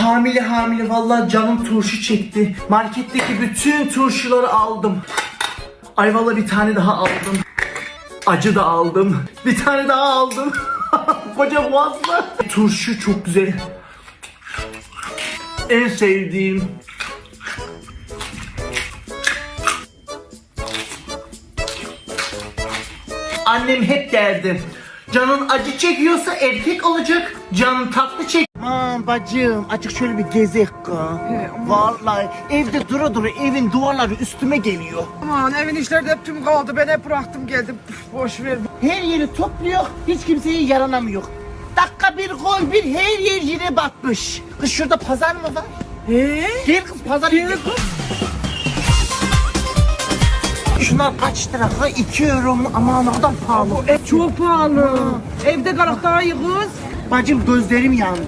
Hamile hamile vallahi canım turşu çekti. Marketteki bütün turşuları aldım. Ay vallahi bir tane daha aldım. Acı da aldım. Bir tane daha aldım. Koca boğazla. Turşu çok güzel. En sevdiğim. Annem hep derdi. Canın acı çekiyorsa erkek olacak. Canın tatlı çek. Aman bacım açık şöyle bir gezek ka. Vallahi evde dura dura evin duvarları üstüme geliyor. Aman evin işleri de hep tüm kaldı. Ben hep bıraktım geldim. Püf, boş ver. Her yeri topluyor, hiç kimseye yaranamıyor. Dakika bir gol bir her yer yine batmış. Kız şurada pazar mı var? Ee? Gel kız pazar Gel Şunlar kaç lira? Ha 2 euro mu? Aman ne kadar pahalı. Et çok pahalı. Evde kalıp daha iyi kız. Bacım gözlerim yandı.